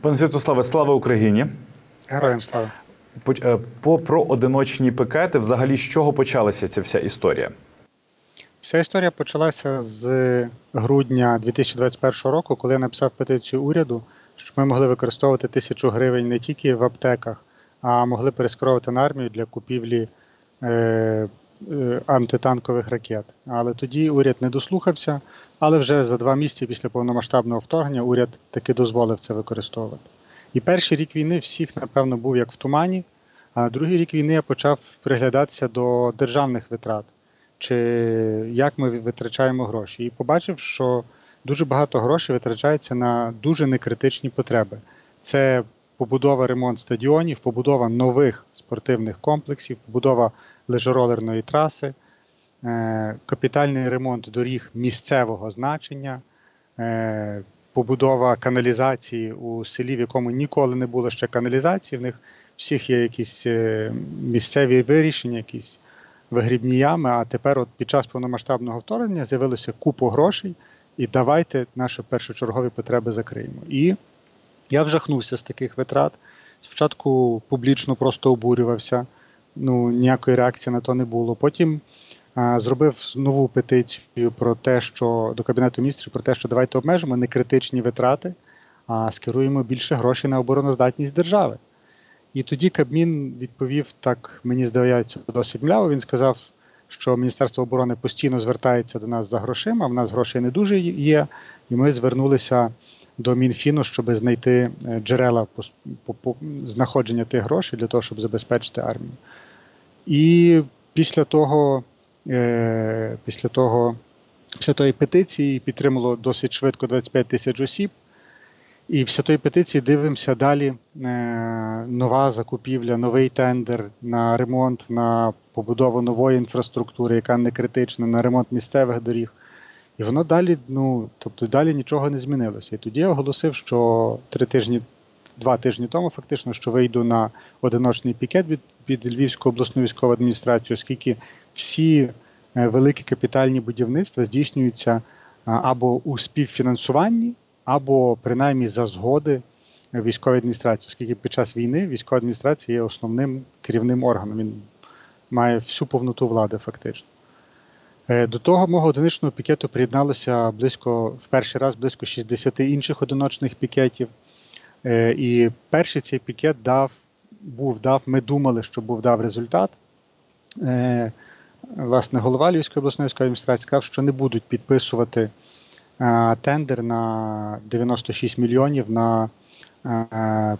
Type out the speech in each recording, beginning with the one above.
Пане Святославе, слава Україні. Героям слава. Е, По про одиночні пікети, взагалі, з чого почалася ця вся історія? Вся історія почалася з грудня 2021 року, коли я написав петицію уряду, щоб ми могли використовувати тисячу гривень не тільки в аптеках, а могли перескеровувати на армію для купівлі е, антитанкових ракет. Але тоді уряд не дослухався, але вже за два місяці після повномасштабного вторгнення уряд таки дозволив це використовувати. І перший рік війни всіх, напевно, був як в тумані, а другий рік війни я почав приглядатися до державних витрат чи як ми витрачаємо гроші. І побачив, що дуже багато грошей витрачається на дуже некритичні потреби. Це побудова ремонт стадіонів, побудова нових спортивних комплексів, побудова лежеролерної траси, е, капітальний ремонт доріг місцевого значення, е, побудова каналізації у селі, в якому ніколи не було ще каналізації. В них всіх є якісь е, місцеві вирішення, якісь вигрібні ями. А тепер, от під час повномасштабного вторгнення, з'явилося купу грошей, і давайте наші першочергові потреби закриємо. І я вжахнувся з таких витрат. Спочатку публічно просто обурювався, ну ніякої реакції на то не було. Потім а, зробив нову петицію про те, що до Кабінету міністрів про те, що давайте обмежимо некритичні витрати, а скеруємо більше грошей на обороноздатність держави. І тоді Кабмін відповів так, мені здається, досить мляво. Він сказав, що Міністерство оборони постійно звертається до нас за грошима. В нас грошей не дуже є, і ми звернулися до Мінфіну, щоб знайти е, джерела по- по- знаходження тих грошей для того, щоб забезпечити армію. І після того, е, після того, після тої петиції підтримало досить швидко 25 тисяч осіб. І після тої петиції дивимося далі. е, Нова закупівля, новий тендер на ремонт, на побудову нової інфраструктури, яка не критична, на ремонт місцевих доріг. І воно далі, ну тобто далі нічого не змінилося. І тоді я оголосив, що три тижні, два тижні тому, фактично, що вийду на одиночний пікет від, від Львівської обласної військової адміністрації, оскільки всі е, великі капітальні будівництва здійснюються або у співфінансуванні, або принаймні за згоди військової адміністрації, оскільки під час війни військова адміністрація є основним керівним органом. Він має всю повноту влади, фактично. Е, До того мого одиночного пікету приєдналося близько в перший раз близько 60 інших одиночних пікетів. Е, І перший цей пікет дав, був дав. Ми думали, що був дав результат. Е, Власне, голова Львівської обласної військової адміністрації сказав, що не будуть підписувати тендер на 96 мільйонів на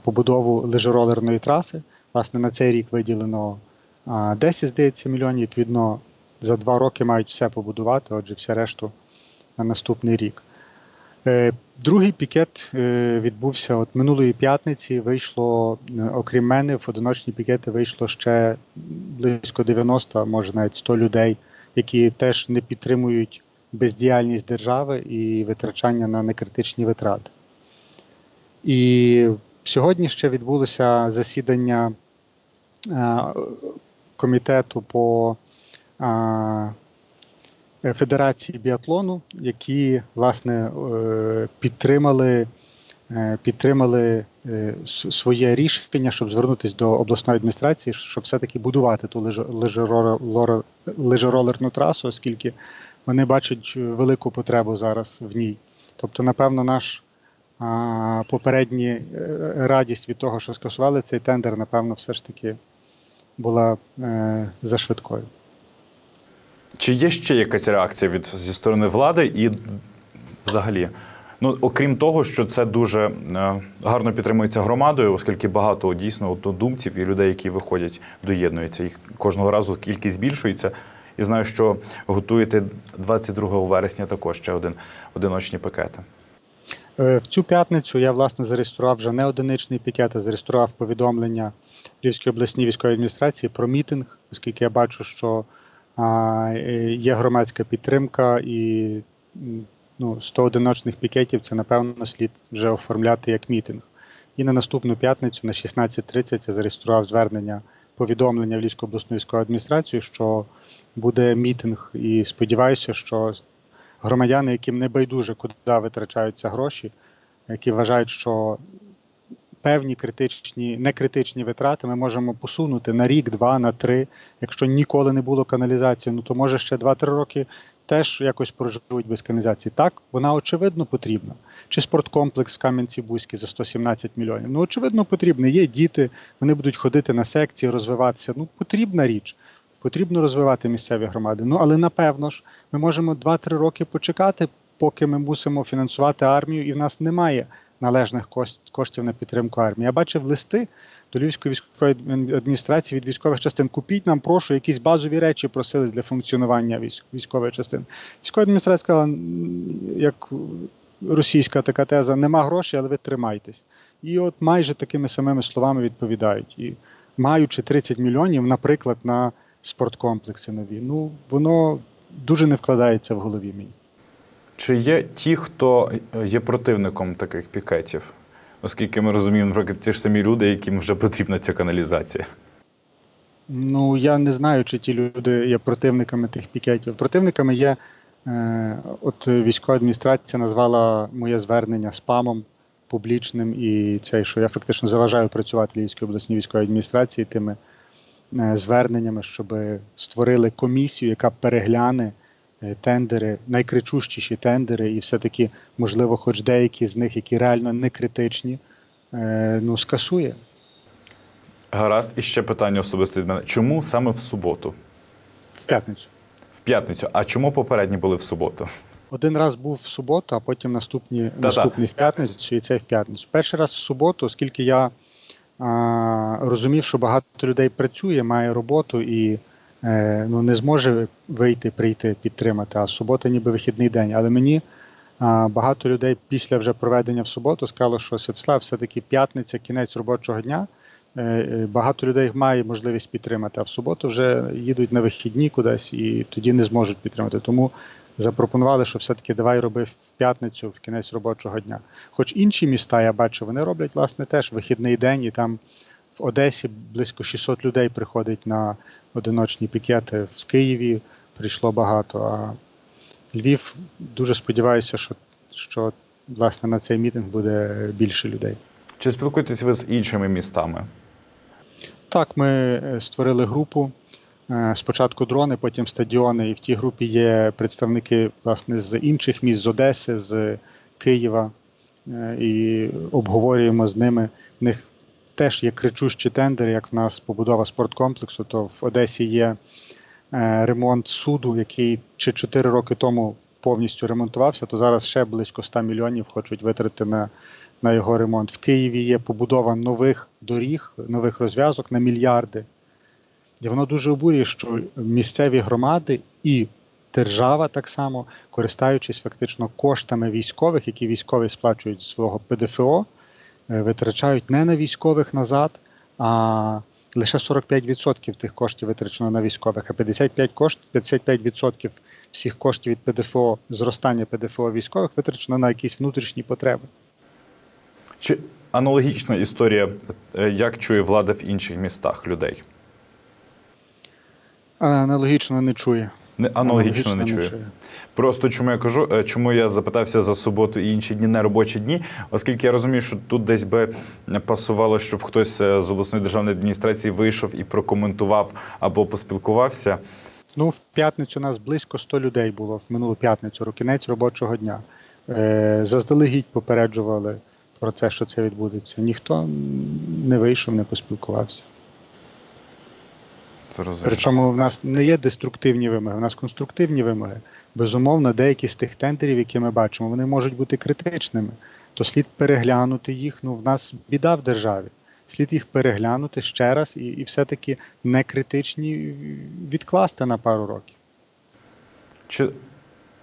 побудову лежеролерної траси. Власне, на цей рік виділено е, 10, здається, мільйонів. Відповідно, за два роки мають все побудувати, отже, все решту на наступний рік. Е, Другий пікет е, відбувся от минулої п'ятниці. Вийшло, е, окрім мене, в одиночні пікети вийшло ще близько 90, може навіть 100 людей, які теж не підтримують бездіяльність держави і витрачання на некритичні витрати. І сьогодні ще відбулося засідання комітету по Федерації біатлону, які власне е, підтримали, е, підтримали е, своє рішення, щоб звернутися до обласної адміністрації, щоб все-таки будувати ту леж- лежеролерну трасу, оскільки вони бачать велику потребу зараз в ній. Тобто, напевно, наш попередня радість від того, що скасували цей тендер, напевно, все ж таки була за швидкою. Чи є ще якась реакція від зі сторони влади і взагалі? Ну, окрім того, що це дуже е, гарно підтримується громадою, оскільки багато дійсно однодумців і людей, які виходять, доєднуються. Їх кожного разу кількість збільшується. І знаю, що готуєте 22 вересня також ще один одиночні пакети. Е, В цю п'ятницю я власне зареєстрував вже не одиничний пікет, а зареєстрував повідомлення Львівської обласній військової адміністрації про мітинг, оскільки я бачу, що є громадська підтримка і ну, 100 одиночних пікетів це напевно слід вже оформляти як мітинг. І на наступну п'ятницю на 16.30 я зареєстрував звернення повідомлення в Львівську обласну військову адміністрацію, що буде мітинг, і сподіваюся, що громадяни, яким не байдуже, куди витрачаються гроші, які вважають, що певні критичні, некритичні витрати ми можемо посунути на рік, два, на три. Якщо ніколи не було каналізації, ну то може ще 2-3 роки теж якось проживуть без каналізації. Так, вона очевидно потрібна. Чи спорткомплекс в Кам'янці-Бузькій за 117 мільйонів? Ну, очевидно, потрібно. Є діти, вони будуть ходити на секції, розвиватися. Ну, потрібна річ. Потрібно розвивати місцеві громади. Ну, але напевно ж, ми можемо 2-3 роки почекати, поки ми мусимо фінансувати армію, і в нас немає належних коштів на підтримку армії. Я бачив листи до Львівської військової адміністрації від військових частин. Купіть нам, прошу, якісь базові речі просились для функціонування військової частини. Військова адміністрація сказала, «М, як російська така теза, нема грошей, але ви тримайтесь. І от майже такими самими словами відповідають. І маючи 30 мільйонів, наприклад, на спорткомплекси нові, ну воно дуже не вкладається в голові мені. Чи є ті, хто є противником таких пікетів? Оскільки ми розуміємо, наприклад, ті ж самі люди, яким вже потрібна ця каналізація. Ну я не знаю, чи ті люди є противниками тих пікетів. Противниками є, е, от військова адміністрація назвала моє звернення спамом публічним, і це, що я фактично заважаю працювати Львівській обласній військовій адміністрації тими е, зверненнями, щоб створили комісію, яка перегляне е, тендери, найкричущіші тендери, і все-таки, можливо, хоч деякі з них, які реально не критичні, е, ну, скасує. Гаразд, і ще питання особисто від мене. Чому саме в суботу? В п'ятницю. В п'ятницю. А чому попередні були в суботу? Один раз був в суботу, а потім наступні, Та-та. наступний в п'ятницю, і цей в п'ятницю. Перший раз в суботу, оскільки я а, розумів, що багато людей працює, має роботу і е, ну, не зможе вийти, прийти, підтримати. А субота ніби вихідний день. Але мені багато людей після вже проведення в суботу сказало, що Святослав, все-таки п'ятниця, кінець робочого дня. Е, е, Багато людей має можливість підтримати, а в суботу вже їдуть на вихідні кудись і тоді не зможуть підтримати. Тому запропонували, що все-таки давай роби в п'ятницю, в кінець робочого дня. Хоч інші міста, я бачу, вони роблять власне теж вихідний день, і там в Одесі близько 600 людей приходить на одиночні пікети. В Києві прийшло багато. А Львів дуже сподіваюся, що, що власне на цей мітинг буде більше людей. Чи спілкуєтесь ви з іншими містами? Так, ми е, створили групу. Е, Спочатку дрони, потім стадіони. І в тій групі є представники власне з інших міст, з Одеси, з Києва. Е, І обговорюємо з ними. В них теж є кричущі тендери, як в нас побудова спорткомплексу, то в Одесі є е, ремонт суду, який ще 4 роки тому повністю ремонтувався, то зараз ще близько 100 мільйонів хочуть витратити на, на його ремонт. В Києві є побудова нових доріг, нових розв'язок на мільярди. І воно дуже обурює, що місцеві громади і держава так само, користуючись фактично коштами військових, які військові сплачують з свого ПДФО, витрачають не на військових назад, а лише 45% тих коштів витрачено на військових, а 55 кошт, 55% всіх коштів від ПДФО, зростання ПДФО військових витрачено на якісь внутрішні потреби. Чи аналогічна історія, е, як чує влада в інших містах людей? Аналогічно не чує. Не, аналогічно не чує. Просто чому я кажу, е, чому я запитався за суботу і інші дні не робочі дні, оскільки я розумію, що тут десь би пасувало, щоб хтось е, з обласної державної адміністрації вийшов і прокоментував або поспілкувався. Ну, в п'ятницю нас близько 100 людей було в минулу п'ятницю, ро- кінець робочого дня. Е, заздалегідь попереджували про те, що це відбудеться. Ніхто не вийшов, не поспілкувався. Причому в нас не є деструктивні вимоги, у нас конструктивні вимоги. Безумовно, деякі з тих тендерів, які ми бачимо, вони можуть бути критичними. То слід переглянути їх. Ну, в нас біда в державі. Слід їх переглянути ще раз і, і все-таки не критичні відкласти на пару років. Чи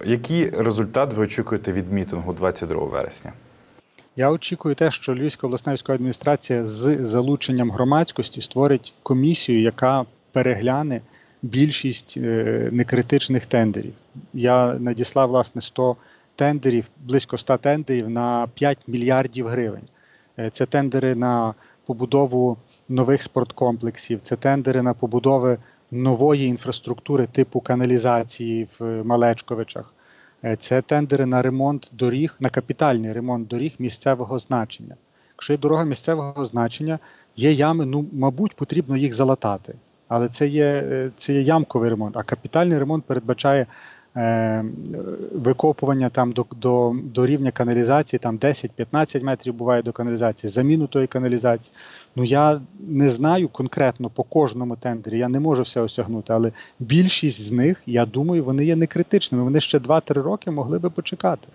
який результат ви очікуєте від мітингу 22 вересня? Я очікую те, що Львівська обласна військова адміністрація з залученням громадськості створить комісію, яка перегляне більшість е, некритичних тендерів. Я надіслав власне 100 тендерів, близько 100 тендерів на 5 мільярдів гривень. Е, Це тендери на побудову нових спорткомплексів, це тендери на побудови нової інфраструктури типу каналізації в Малечковичах. Е, Це тендери на ремонт доріг, на капітальний ремонт доріг місцевого значення. Якщо є дорога місцевого значення, є ями, ну, мабуть, потрібно їх залатати. Але це є, е, це є ямковий ремонт, а капітальний ремонт передбачає е, викопування там до, до, до рівня каналізації, там 10-15 метрів буває до каналізації, заміну тої каналізації. Ну я не знаю конкретно по кожному тендері, я не можу все осягнути, але більшість з них, я думаю, вони є не критичними. Вони ще 2-3 роки могли би почекати.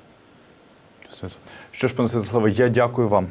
Що ж, пане Святославе, я дякую вам